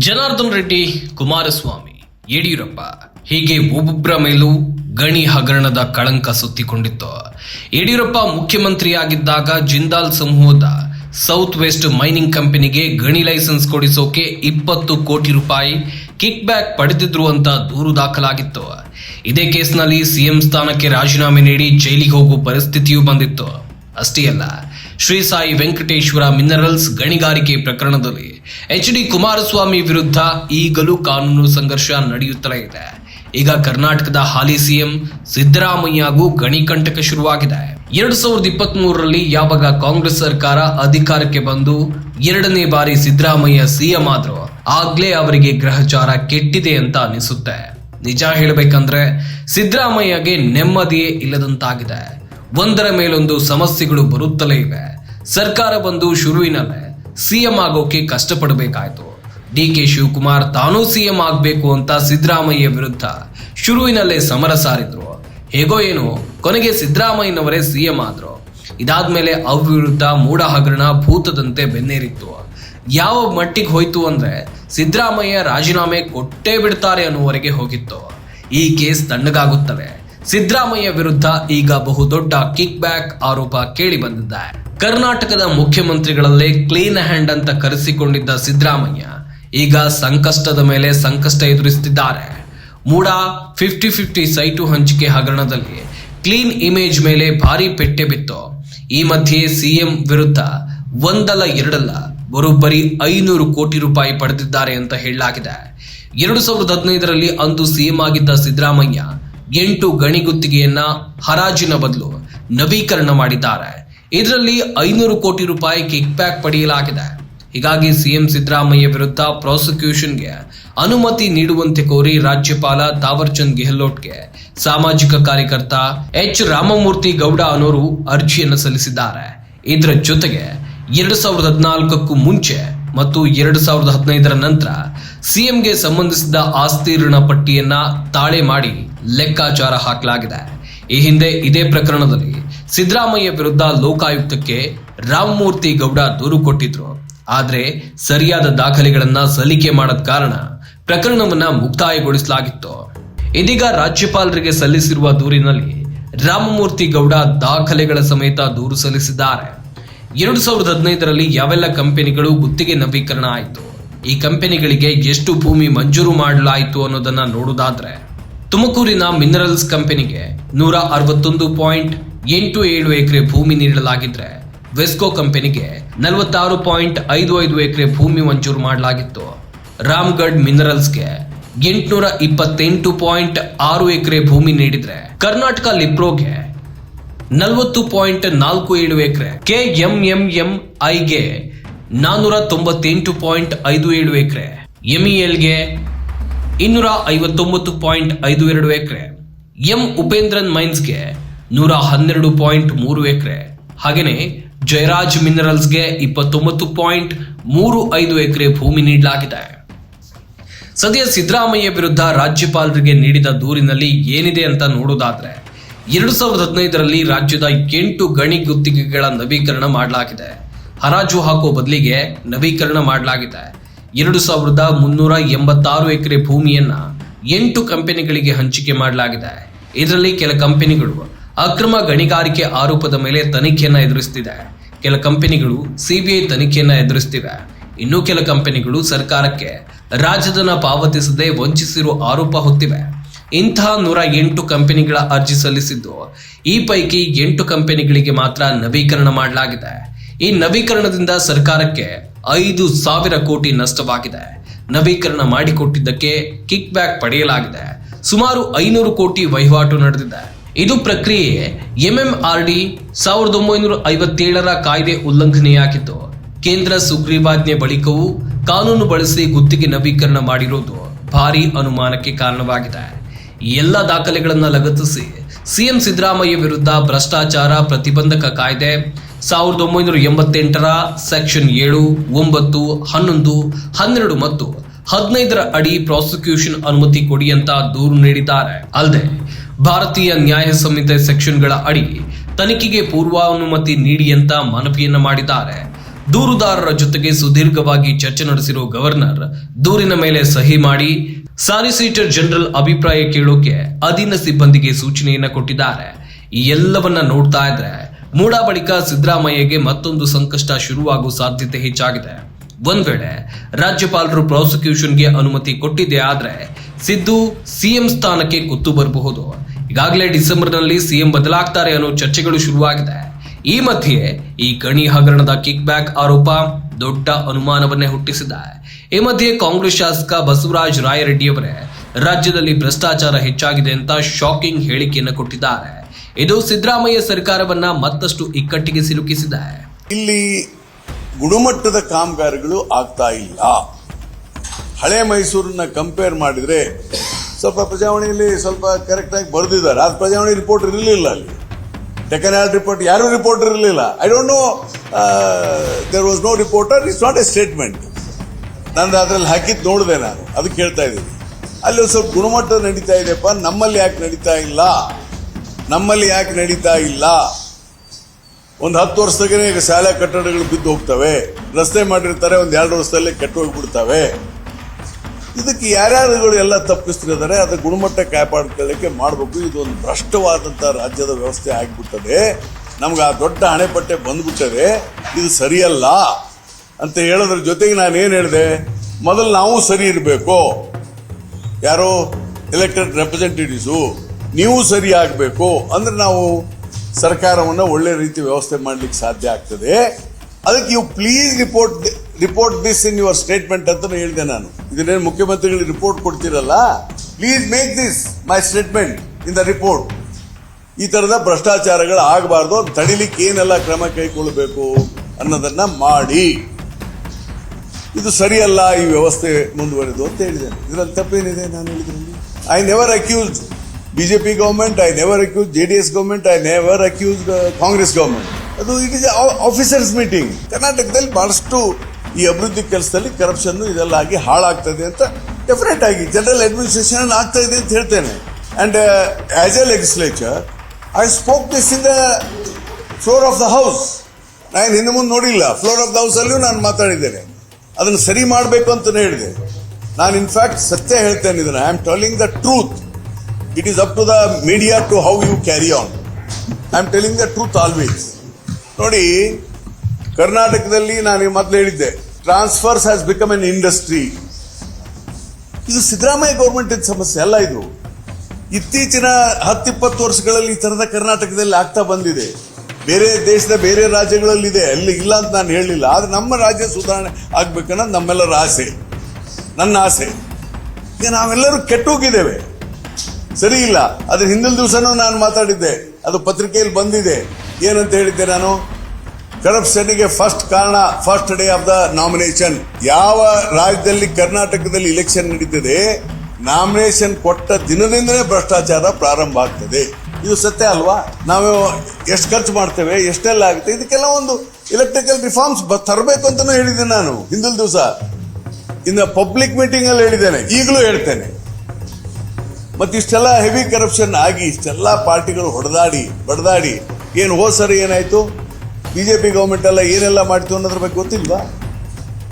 ಜನಾರ್ದನ್ ರೆಡ್ಡಿ, ಕುಮಾರಸ್ವಾಮಿ, ಯಡಿಯೂರಪ್ಪ ಹೀಗೆ ಒಬ್ಬೊಬ್ಬರ ಮೇಲೂ ಗಣಿ ಹಗರಣದ ಕಳಂಕ ಸುತ್ತಿಕೊಂಡಿತ್ತು. ಯಡಿಯೂರಪ್ಪ ಮುಖ್ಯಮಂತ್ರಿಯಾಗಿದ್ದಾಗ ಜಿಂದಾಲ್ ಸಮೂಹದ ಸೌತ್ ವೆಸ್ಟ್ ಮೈನಿಂಗ್ ಕಂಪನಿಗೆ ಗಣಿ ಲೈಸೆನ್ಸ್ ಕೊಡಿಸೋಕೆ ಇಪ್ಪತ್ತು ಕೋಟಿ ರೂಪಾಯಿ ಕಿಕ್ ಬ್ಯಾಕ್ ಪಡೆದಿದ್ರು ಅಂತ ದೂರು ದಾಖಲಾಗಿತ್ತು. ಇದೇ ಕೇಸ್ನಲ್ಲಿ ಸಿಎಂ ಸ್ಥಾನಕ್ಕೆ ರಾಜೀನಾಮೆ ನೀಡಿ ಜೈಲಿಗೆ ಹೋಗುವ ಪರಿಸ್ಥಿತಿಯೂ ಬಂದಿತ್ತು. ಅಷ್ಟೇ ಅಲ್ಲ, ಶ್ರೀ ಸಾಯಿ ವೆಂಕಟೇಶ್ವರ ಮಿನರಲ್ಸ್ ಗಣಿಗಾರಿಕೆ ಪ್ರಕರಣದಲ್ಲಿ ಎಚ್ ಡಿ ಕುಮಾರಸ್ವಾಮಿ ವಿರುದ್ಧ ಈಗಲೂ ಕಾನೂನು ಸಂಘರ್ಷ ನಡೆಯುತ್ತಲೇ ಇದೆ. ಈಗ ಕರ್ನಾಟಕದ ಹಾಲಿ ಸಿಎಂ ಸಿದ್ದರಾಮಯ್ಯಗೂ ಗಣಿಕಂಟಕ ಶುರುವಾಗಿದೆ. ಎರಡ್ ಸಾವಿರದ ಇಪ್ಪತ್ತ್ ಮೂರರಲ್ಲಿ ಯಾವಾಗ ಕಾಂಗ್ರೆಸ್ ಸರ್ಕಾರ ಅಧಿಕಾರಕ್ಕೆ ಬಂದು ಎರಡನೇ ಬಾರಿ ಸಿದ್ದರಾಮಯ್ಯ ಸಿಎಂ ಆದ್ರು, ಆಗ್ಲೇ ಅವರಿಗೆ ಗ್ರಹಚಾರ ಕೆಟ್ಟಿದೆ ಅಂತ ಅನಿಸುತ್ತೆ. ನಿಜ ಹೇಳಬೇಕಂದ್ರೆ ಸಿದ್ದರಾಮಯ್ಯಗೆ ನೆಮ್ಮದಿಯೇ ಇಲ್ಲದಂತಾಗಿದೆ. ಒಂದರ ಮೇಲೊಂದು ಸಮಸ್ಯೆಗಳು ಬರುತ್ತಲೇ ಇವೆ. ಸರ್ಕಾರ ಬಂದು ಶುರುವಿನಲ್ಲೇ ಸಿಎಂ ಆಗೋಕೆ ಕಷ್ಟಪಡಬೇಕಾಯ್ತು. ಡಿ ಕೆ ಶಿವಕುಮಾರ್ ತಾನೂ ಸಿಎಂ ಆಗಬೇಕು ಅಂತ ಸಿದ್ದರಾಮಯ್ಯ ವಿರುದ್ಧ ಶುರುವಿನಲ್ಲೇ ಸಮರ ಸಾರಿದ್ರು. ಹೇಗೋ ಏನು, ಕೊನೆಗೆ ಸಿದ್ದರಾಮಯ್ಯನವರೇ ಸಿಎಂ ಆದ್ರು. ಇದಾದ್ಮೇಲೆ ಅವ್ರ ವಿರುದ್ಧ ಮೂಢ ಹಗರಣ ಭೂತದಂತೆ ಬೆನ್ನೇರಿತ್ತು. ಯಾವ ಮಟ್ಟಿಗೆ ಹೋಯ್ತು ಅಂದ್ರೆ, ಸಿದ್ದರಾಮಯ್ಯ ರಾಜೀನಾಮೆ ಕೊಟ್ಟೇ ಬಿಡ್ತಾರೆ ಅನ್ನುವರೆಗೆ ಹೋಗಿತ್ತು. ಈ ಕೇಸ್ ತಣ್ಣಗಾಗುತ್ತವೆ. ಸಿದ್ದರಾಮಯ್ಯ ವಿರುದ್ಧ ಈಗ ಬಹುದೊಡ್ಡ ಕಿಕ್ ಬ್ಯಾಕ್ ಆರೋಪ ಕೇಳಿ ಬಂದಿದೆ. ಕರ್ನಾಟಕದ ಮುಖ್ಯಮಂತ್ರಿಗಳಲ್ಲೇ ಕ್ಲೀನ್ ಹ್ಯಾಂಡ್ ಅಂತ ಕರೆಸಿಕೊಂಡಿದ್ದ ಸಿದ್ದರಾಮಯ್ಯ ಈಗ ಸಂಕಷ್ಟದ ಮೇಲೆ ಸಂಕಷ್ಟ ಎದುರಿಸುತ್ತಿದ್ದಾರೆ ಮೂಡ ಫಿಫ್ಟಿ ಫಿಫ್ಟಿ ಸೈಟು ಹಂಚಿಕೆ ಹಗರಣದಲ್ಲಿ ಕ್ಲೀನ್ ಇಮೇಜ್ ಮೇಲೆ ಭಾರಿ ಪೆಟ್ಟೆ ಬಿತ್ತು. ಈ ಮಧ್ಯೆ ಸಿಎಂ ವಿರುದ್ಧ ಒಂದಲ್ಲ ಎರಡಲ್ಲ ಬರೋಬ್ಬರಿ ಐನೂರು ಕೋಟಿ ರೂಪಾಯಿ ಪಡೆದಿದ್ದಾರೆ ಅಂತ ಹೇಳಲಾಗಿದೆ. ಎರಡು ಸಾವಿರದ ಹದಿನೈದರಲ್ಲಿ ಅಂದು ಸಿಎಂ ಆಗಿದ್ದ ಸಿದ್ದರಾಮಯ್ಯ ಎಂಟು ಗಣಿಗುತ್ತಿಗೆಯನ್ನ ಹರಾಜಿನ ಬದಲು ನವೀಕರಣ ಮಾಡಿದ್ದಾರೆ. ಇದರಲ್ಲಿ ಐನೂರು ಕೋಟಿ ರೂಪಾಯಿ ಕಿಕ್ ಬ್ಯಾಕ್ ಪಡೆಯಲಾಗಿದೆ. ಹೀಗಾಗಿ ಸಿಎಂ ಸಿದ್ದರಾಮಯ್ಯ ವಿರುದ್ಧ ಪ್ರಾಸಿಕ್ಯೂಷನ್ಗೆ ಅನುಮತಿ ನೀಡುವಂತೆ ಕೋರಿ ರಾಜ್ಯಪಾಲ ತಾವರ್ಚಂದ್ ಗೆಹ್ಲೋಟ್ಗೆ ಸಾಮಾಜಿಕ ಕಾರ್ಯಕರ್ತ ಎಚ್ ರಾಮಮೂರ್ತಿ ಗೌಡ ಅನ್ನೋರು ಅರ್ಜಿಯನ್ನು ಸಲ್ಲಿಸಿದ್ದಾರೆ. ಇದರ ಜೊತೆಗೆ ಎರಡು ಸಾವಿರದ ಹದಿನಾಲ್ಕಕ್ಕೂ ಮುಂಚೆ ಮತ್ತು ಎರಡು ಸಾವಿರದ ಹದಿನೈದರ ನಂತರ ಸಿಎಂಗೆ ಸಂಬಂಧಿಸಿದ ಆಸ್ತಿ ಋಣ ಪಟ್ಟಿಯನ್ನ ತಾಳೆ ಮಾಡಿ ಲೆಕ್ಕಾಚಾರ ಹಾಕಲಾಗಿದೆ. ಈ ಹಿಂದೆ ಇದೇ ಪ್ರಕರಣದಲ್ಲಿ ಸಿದ್ದರಾಮಯ್ಯ ವಿರುದ್ಧ ಲೋಕಾಯುಕ್ತಕ್ಕೆ ರಾಮಮೂರ್ತಿ ಗೌಡ ದೂರು ಕೊಟ್ಟಿದ್ರು. ಆದರೆ ಸರಿಯಾದ ದಾಖಲೆಗಳನ್ನ ಸಲ್ಲಿಕೆ ಮಾಡದ ಕಾರಣ ಪ್ರಕರಣವನ್ನ ಮುಕ್ತಾಯಗೊಳಿಸಲಾಗಿತ್ತು. ಇದೀಗ ರಾಜ್ಯಪಾಲರಿಗೆ ಸಲ್ಲಿಸಿರುವ ದೂರಿನಲ್ಲಿ ರಾಮಮೂರ್ತಿ ಗೌಡ ದಾಖಲೆಗಳ ಸಮೇತ ದೂರು ಸಲ್ಲಿಸಿದ್ದಾರೆ. ಎರಡು ಸಾವಿರದ ಹದಿನೈದರಲ್ಲಿ ಯಾವೆಲ್ಲ ಕಂಪನಿಗಳು ಗುತ್ತಿಗೆ ನವೀಕರಣ ಆಯಿತು? ಈ ಕಂಪನಿಗಳಿಗೆ ಎಷ್ಟು ಭೂಮಿ ಮಂಜೂರು ಮಾಡಲಾಯಿತು ಅನ್ನೋದನ್ನ ನೋಡುವುದಾದ್ರೆ ತುಮಕೂರಿನ ಮಿನರಲ್ಸ್ ಕಂಪನಿಗೆ ನೂರ ಅರವತ್ತೊಂದು ಪಾಯಿಂಟ್ ಎಂಟು ಏಳು ಎಕರೆ ಭೂಮಿ ನೀಡಲಾಗಿದ್ರೆ ವೆಸ್ಕೋ ಕಂಪನಿಗೆ ನಲವತ್ತಾರು ಪಾಯಿಂಟ್ ಐದು ಐದು ಎಕರೆ ಭೂಮಿ ಮಂಜೂರು ಮಾಡಲಾಗಿತ್ತು. ರಾಮ್ಗಢ್ ಮಿನರಲ್ಸ್ಗೆ ಎಂಟುನೂರ ಇಪ್ಪತ್ತೆಂಟು ಪಾಯಿಂಟ್ ಆರು ಎಕರೆ ಭೂಮಿ ನೀಡಿದ್ರೆ ಕರ್ನಾಟಕ ಲಿಪ್ರೋಗೆ ನಲವತ್ತು ಪಾಯಿಂಟ್ ನಾಲ್ಕು ಏಳು ಎಕರೆ ಕೆ ಎಂ ಎಂ ಎಂ ಐಗೆ ನಾನ್ನೂರ ತೊಂಬತ್ತೆಂಟು ಪಾಯಿಂಟ್ ಐದು ಏಳು ಎಕರೆ ಎಂಇಎಲ್ಗೆ ಇನ್ನೂರ ಐವತ್ತೊಂಬತ್ತು ಪಾಯಿಂಟ್ ಐದು ಎರಡು ಎಕರೆ ಎಂ ಉಪೇಂದ್ರನ್ ಮೈನ್ಸ್ಗೆ ನೂರ ಹನ್ನೆರಡು ಪಾಯಿಂಟ್ ಮೂರು ಎಕರೆ. ಹಾಗೆಯೇ ಜಯರಾಜ್ ಮಿನರಲ್ಸ್ಗೆ ಇಪ್ಪತ್ತೊಂಬತ್ತು ಪಾಯಿಂಟ್ ಮೂರು ಐದು ಎಕರೆ ಭೂಮಿ ನೀಡಲಾಗಿದೆ. ಸದ್ಯ ಸಿದ್ದರಾಮಯ್ಯ ವಿರುದ್ಧ ರಾಜ್ಯಪಾಲರಿಗೆ ನೀಡಿದ ದೂರಿನಲ್ಲಿ ಏನಿದೆ ಅಂತ ನೋಡೋದಾದ್ರೆ, ಎರಡು ಸಾವಿರದ ಹದಿನೈದರಲ್ಲಿ ರಾಜ್ಯದ ಎಂಟು ಗಣಿ ಗುತ್ತಿಗೆಗಳ ನವೀಕರಣ ಮಾಡಲಾಗಿದೆ. ಹರಾಜು ಹಾಕುವ ಬದಲಿಗೆ ನವೀಕರಣ ಮಾಡಲಾಗಿದೆ. ಎರಡು ಸಾವಿರದ ಮುನ್ನೂರ ಎಂಬತ್ತಾರು ಎಕರೆ ಭೂಮಿಯನ್ನ ಎಂಟು ಕಂಪನಿಗಳಿಗೆ ಹಂಚಿಕೆ ಮಾಡಲಾಗಿದೆ. ಇದರಲ್ಲಿ ಕೆಲ ಕಂಪನಿಗಳು ಅಕ್ರಮ ಗಣಿಗಾರಿಕೆ ಆರೋಪದ ಮೇಲೆ ತನಿಖೆಯನ್ನ ಎದುರಿಸುತ್ತಿದೆ ಕೆಲ ಕಂಪನಿಗಳು ಸಿಬಿಐ ತನಿಖೆಯನ್ನ ಎದುರಿಸುತ್ತಿವೆ ಇನ್ನು ಕೆಲ ಕಂಪನಿಗಳು ಸರ್ಕಾರಕ್ಕೆ ರಾಜಧನ ಪಾವತಿಸದೆ ವಂಚಿಸಿರುವ ಆರೋಪ ಹೊತ್ತಿವೆ. ಇಂತಹ ನೂರ ಎಂಟು ಕಂಪನಿಗಳ ಅರ್ಜಿ ಸಲ್ಲಿಸಿದ್ದು, ಈ ಪೈಕಿ ಎಂಟು ಕಂಪನಿಗಳಿಗೆ ಮಾತ್ರ ನವೀಕರಣ ಮಾಡಲಾಗಿದೆ. ಈ ನವೀಕರಣದಿಂದ ಸರ್ಕಾರಕ್ಕೆ ಐದು ಸಾವಿರ ಕೋಟಿ ನಷ್ಟವಾಗಿದೆ. ನವೀಕರಣ ಮಾಡಿಕೊಟ್ಟಿದ್ದಕ್ಕೆ ಕಿಕ್ ಬ್ಯಾಕ್ ಪಡೆಯಲಾಗಿದೆ. ಸುಮಾರು ಐನೂರು ಕೋಟಿ ವಹಿವಾಟು ನಡೆದಿದೆ. ಇದು ಪ್ರಕ್ರಿಯೆ ಎಂಎಂಆರ್ಡಿ ಸಾವಿರದ ಒಂಬೈನೂರ ಐವತ್ತೇಳರ ಕಾಯ್ದೆ ಉಲ್ಲಂಘನೆಯಾಗಿದ್ದು, ಕೇಂದ್ರ ಸುಗ್ರೀವಾಜ್ಞೆ ಬಳಿಕವೂ ಕಾನೂನು ಬಳಸಿ ಗುತ್ತಿಗೆ ನವೀಕರಣ ಮಾಡಿರುವುದು ಭಾರಿ ಅನುಮಾನಕ್ಕೆ ಕಾರಣವಾಗಿದೆ. ಎಲ್ಲ ದಾಖಲೆಗಳನ್ನು ಲಗತ್ತಿಸಿ ಸಿಎಂ ಸಿದ್ದರಾಮಯ್ಯ ವಿರುದ್ಧ ಭ್ರಷ್ಟಾಚಾರ ಪ್ರತಿಬಂಧಕ ಕಾಯ್ದೆ ಸಾವಿರದ ಒಂಬೈನೂರ ಎಂಬತ್ತೆಂಟರ ಸೆಕ್ಷನ್ ಏಳು, ಒಂಬತ್ತು, ಹನ್ನೊಂದು, ಹನ್ನೆರಡು ಮತ್ತು ಹದಿನೈದರ ಅಡಿ ಪ್ರಾಸಿಕ್ಯೂಷನ್ ಅನುಮತಿ ಕೊಡಿ ಅಂತ ದೂರು ನೀಡಿದ್ದಾರೆ. ಅಲ್ಲದೆ ಭಾರತೀಯ ನ್ಯಾಯ ಸಂಹಿತೆ ಸೆಕ್ಷನ್ಗಳ ಅಡಿ ತನಿಖೆಗೆ ಪೂರ್ವಾನುಮತಿ ನೀಡಿ ಅಂತ ಮನವಿಯನ್ನ ಮಾಡಿದ್ದಾರೆ. ದೂರುದಾರರ ಜೊತೆಗೆ ಸುದೀರ್ಘವಾಗಿ ಚರ್ಚೆ ನಡೆಸಿರುವ ಗವರ್ನರ್ ದೂರಿನ ಮೇಲೆ ಸಹಿ ಮಾಡಿ ಸಾಲಿಸಿಟರ್ ಜನರಲ್ ಅಭಿಪ್ರಾಯ ಕೇಳೋಕೆ ಅಧೀನ ಸಿಬ್ಬಂದಿಗೆ ಸೂಚನೆಯನ್ನ ಕೊಟ್ಟಿದ್ದಾರೆ. ಈ ಎಲ್ಲವನ್ನ ನೋಡ್ತಾ ಇದ್ರೆ ಮೂಡಾ ಬಳಿಕ ಸಿದ್ದರಾಮಯ್ಯಗೆ ಮತ್ತೊಂದು ಸಂಕಷ್ಟ ಶುರುವಾಗುವ ಸಾಧ್ಯತೆ ಹೆಚ್ಚಾಗಿದೆ. ಒಂದ್ ವೇಳೆ ರಾಜ್ಯಪಾಲರು ಪ್ರಾಸಿಕ್ಯೂಷನ್ಗೆ ಅನುಮತಿ ಕೊಟ್ಟಿದೆ ಆದ್ರೆ ಸಿದ್ದು ಸಿಎಂ ಸ್ಥಾನಕ್ಕೆ ಕುತ್ತು ಬರಬಹುದು. ಈಗಾಗಲೇ ಡಿಸೆಂಬರ್ನಲ್ಲಿ ಸಿಎಂ ಬದಲಾಗ್ತಾರೆ ಅನ್ನೋ ಚರ್ಚೆಗಳು ಶುರುವಾಗಿದೆ. ಈ ಮಧ್ಯೆ ಈ ಗಣಿ ಹಗರಣದ ಕಿಕ್ ಬ್ಯಾಕ್ ಆರೋಪ ದೊಡ್ಡ ಅನುಮಾನವನ್ನೇ ಹುಟ್ಟಿಸಿದೆ. ಈ ಮಧ್ಯೆ ಕಾಂಗ್ರೆಸ್ ಶಾಸಕ ಬಸವರಾಜ ರಾಯರೆಡ್ಡಿಯವರೇ ರಾಜ್ಯದಲ್ಲಿ ಭ್ರಷ್ಟಾಚಾರ ಹೆಚ್ಚಾಗಿದೆ ಅಂತ ಶಾಕಿಂಗ್ ಹೇಳಿಕೆಯನ್ನು ಕೊಟ್ಟಿದ್ದಾರೆ. ಇದು ಸಿದ್ದರಾಮಯ್ಯ ಸರ್ಕಾರವನ್ನ ಮತ್ತಷ್ಟು ಇಕ್ಕಟ್ಟಿಗೆ ಸಿಲುಕಿಸಿದೆ. ಇಲ್ಲಿ ಗುಣಮಟ್ಟದ ಕಾಮಗಾರಿಗಳು ಆಗ್ತಾ ಇಲ್ಲ. ಹಳೆ ಮೈಸೂರನ್ನ ಕಂಪೇರ್ ಮಾಡಿದ್ರೆ ಸ್ವಲ್ಪ ಪ್ರಜಾವಾಣಿಯಲ್ಲಿ ಸ್ವಲ್ಪ ಕರೆಕ್ಟಾಗಿ ಬರೆದಿದ್ದಾರೆ. ಆ ಪ್ರಜಾವಾಣಿ ರಿಪೋರ್ಟ್ ಇರಲಿಲ್ಲ ಅಲ್ಲಿ. ಟೆಕನ್ ರಿಪೋರ್ಟ್ ಯಾರು ರಿಪೋರ್ಟ್ ಇರಲಿಲ್ಲ. I don't know there was no reporter it's not a statement ನಾನು ಅದರಲ್ಲಿ ಹಾಕಿದ್ದು ನೋಡಿದೆ ನಾನು. ಅದಕ್ಕೆ ಹೇಳ್ತಾ ಇದ್ದೀನಿ. ಅಲ್ಲಿ ಒಂದು ಸ್ವಲ್ಪ ಗುಣಮಟ್ಟ ನಡೀತಾ ಇದೆಯಪ್ಪ. ನಮ್ಮಲ್ಲಿ ಯಾಕೆ ನಡೀತಾ ಇಲ್ಲ? ನಮ್ಮಲ್ಲಿ ಯಾಕೆ ನಡೀತಾ ಇಲ್ಲ? ಒಂದು ಹತ್ತು ವರ್ಷದಾಗೇ ಈಗ ಶಾಲಾ ಕಟ್ಟಡಗಳು ಬಿದ್ದು ಹೋಗ್ತವೆ. ರಸ್ತೆ ಮಾಡಿರ್ತಾರೆ, ಒಂದು ಎರಡು ವರ್ಷದಲ್ಲೇ ಕೆಟ್ಟು ಹೋಗ್ಬಿಡ್ತವೆ ಇದಕ್ಕೆ ಯಾರ್ಯಾರುಗಳು ಎಲ್ಲ ತಪ್ಪಿಸ್ತಿದ್ದಾರೆ ಅದರ ಗುಣಮಟ್ಟ ಕಾಪಾಡ್ಕೊಳ್ಳಿಕ್ಕೆ ಮಾಡಬೇಕು. ಇದು ಒಂದು ಭ್ರಷ್ಟವಾದಂಥ ರಾಜ್ಯದ ವ್ಯವಸ್ಥೆ ಆಗಿಬಿಟ್ಟದೆ. ನಮ್ಗೆ ಆ ದೊಡ್ಡ ಅಣೆಪಟ್ಟೆ ಬಂದ್ಬಿಟ್ಟದೆ. ಇದು ಸರಿಯಲ್ಲ ಅಂತ ಹೇಳೋದ್ರ ಜೊತೆಗೆ ನಾನು ಏನು ಹೇಳಿದೆ? ಮೊದಲು ನಾವು ಸರಿ ಇರಬೇಕು. ಯಾರೋ ಎಲೆಕ್ಟೆಡ್ ರೆಪ್ರೆಸೆಂಟೇಟಿವ್ಸು ನೀವು ಸರಿ ಆಗಬೇಕು. ಅಂದ್ರೆ ನಾವು ಸರ್ಕಾರವನ್ನು ಒಳ್ಳೆ ರೀತಿ ವ್ಯವಸ್ಥೆ ಮಾಡ್ಲಿಕ್ಕೆ ಸಾಧ್ಯ ಆಗ್ತದೆ. ಅದಕ್ಕೆ you please report report this in your statement ಅಂತ ಹೇಳಿದೆ ನಾನು. ಇದನ್ನೇನು ಮುಖ್ಯಮಂತ್ರಿಗಳಿಗೆ report ಕೊಡ್ತೀರಲ್ಲ? Please make this my statement in the report ಈ ತರದ ಭ್ರಷ್ಟಾಚಾರಗಳು ಆಗಬಾರ್ದು ತಡಿಲಿಕ್ಕೆ ಏನೆಲ್ಲ ಕ್ರಮ ಕೈಗೊಳ್ಳಬೇಕು ಅನ್ನೋದನ್ನ ಮಾಡಿ. ಇದು ಸರಿಯಲ್ಲ, ಈ ವ್ಯವಸ್ಥೆ ಮುಂದುವರೆದು ಅಂತ ಹೇಳಿದ್ದೇನೆ ಇದರಲ್ಲಿ ತಪ್ಪೇನಿದೆ ನಾನು ಹೇಳಿದ್ರಲ್ಲಿ? I never accuse BJP government I never accuse J D S government I never accuse Congress government ಅದು ಇಟ್ ಇಸ್ ಆಫೀಸರ್ಸ್ ಮೀಟಿಂಗ್ ಕರ್ನಾಟಕದಲ್ಲಿ ಬಹಳಷ್ಟು ಈ ಅಭಿವೃದ್ಧಿ ಕೆಲಸದಲ್ಲಿ ಕರಪ್ಷನ್ ಇದೆಲ್ಲ ಆಗಿ ಹಾಳಾಗ್ತದೆ ಅಂತ ಡೆಫಿನೆಟ್ ಆಗಿ ಜನರಲ್ ಅಡ್ಮಿನಿಸ್ಟ್ರೇಷನ್ ಆಗ್ತಾ ಇದೆ ಅಂತ ಹೇಳ್ತೇನೆ. And as a legislature I spoke this in the floor of the house ನಾನು ಹಿಂದೆ ಮುಂದೆ ನೋಡಿಲ್ಲ. ಫ್ಲೋರ್ ಆಫ್ ದ ಹೌಸ್ ಅಲ್ಲಿಯೂ ನಾನು ಮಾತಾಡಿದ್ದೇನೆ. ಅದನ್ನು ಸರಿ ಮಾಡಬೇಕು ಅಂತ ಹೇಳಿದೆ. ನಾನು ಇನ್ಫ್ಯಾಕ್ಟ್ ಸತ್ಯ ಹೇಳ್ತೇನೆ ಇದನ್ನು. I am telling the truth it is up to the media to how you carry on I am telling the truth always ನೋಡಿ ಕರ್ನಾಟಕದಲ್ಲಿ ನಾನು ಮೊದಲು ಹೇಳಿದ್ದೆ transfers has become an industry ಇದು ಸಿದ್ದರಾಮಯ್ಯ ಗೌರ್ಮೆಂಟ್ ಸಮಸ್ಯೆ ಅಲ್ಲ ಇದು. ಇತ್ತೀಚಿನ ಹತ್ತಿಪ್ಪತ್ತು ವರ್ಷಗಳಲ್ಲಿ ಈ ತರದ ಕರ್ನಾಟಕದಲ್ಲಿ ಆಗ್ತಾ ಬಂದಿದೆ. ಬೇರೆ ದೇಶದ ಬೇರೆ ರಾಜ್ಯಗಳಲ್ಲಿ ಇದೆ ಅಲ್ಲಿ ಇಲ್ಲ ಅಂತ ನಾನು ಹೇಳಲಿಲ್ಲ ಆದ್ರೆ ನಮ್ಮ ರಾಜ್ಯ ಸುಧಾರಣೆ ಆಗ್ಬೇಕನ್ನೋದು ನಮ್ಮೆಲ್ಲರ ಆಸೆ. ನನ್ನ ಆಸೆ. ಈಗ ನಾವೆಲ್ಲರೂ ಕೆಟ್ಟೋಗಿದ್ದೇವೆ. ಸರಿ ಇಲ್ಲ. ಅದ್ರ ಹಿಂದಿನ ದಿವಸನೂ ನಾನು ಮಾತಾಡಿದ್ದೆ. ಅದು ಪತ್ರಿಕೆಯಲ್ಲಿ ಬಂದಿದೆ. ಏನಂತ ಹೇಳಿದ್ದೆ ನಾನು? ಕರಪ್ಷನ್ಗೆ ಫಸ್ಟ್ ಕಾರಣ first day of the nomination ಯಾವ ರಾಜ್ಯದಲ್ಲಿ ಕರ್ನಾಟಕದಲ್ಲಿ ಇಲೆಕ್ಷನ್ ನಡೀತದೆ ನಾಮಿನೇಷನ್ ಕೊಟ್ಟ ದಿನದಿಂದಲೇ ಭ್ರಷ್ಟಾಚಾರ ಪ್ರಾರಂಭ ಆಗ್ತದೆ. ಇದು ಸತ್ಯ ಅಲ್ವಾ? ನಾವು ಎಷ್ಟು ಖರ್ಚು ಮಾಡ್ತೇವೆ, ಎಷ್ಟೆಲ್ಲ ಆಗುತ್ತೆ, ಇದಕ್ಕೆಲ್ಲ ಒಂದು ಎಲೆಕ್ಟ್ರಿಕಲ್ ರಿಫಾರ್ಮ್ಸ್ ತರಬೇಕು ಅಂತಲೂ ಹೇಳಿದ್ದೆ ನಾನು ಹಿಂದಿನ ದಿವಸ. ಇನ್ನ ಪಬ್ಲಿಕ್ ಮೀಟಿಂಗ್ ಅಲ್ಲಿ ಹೇಳಿದ್ದೇನೆ, ಈಗಲೂ ಹೇಳ್ತೇನೆ. ಮತ್ತೆ ಇಷ್ಟೆಲ್ಲ ಹೆವಿ ಕರಪ್ಷನ್ ಆಗಿ, ಇಷ್ಟೆಲ್ಲ ಪಾರ್ಟಿಗಳು ಹೊಡೆದಾಡಿ, ಬಡದಾಡಿ, ಏನು ಹೋದ್ ಸರಿ ಏನಾಯ್ತು? ಬಿಜೆಪಿ ಗೌರ್ಮೆಂಟ್ ಎಲ್ಲ ಏನೆಲ್ಲ ಮಾಡ್ತು ಅನ್ನೋದ್ರ ಬಗ್ಗೆ ಗೊತ್ತಿಲ್ವಾ?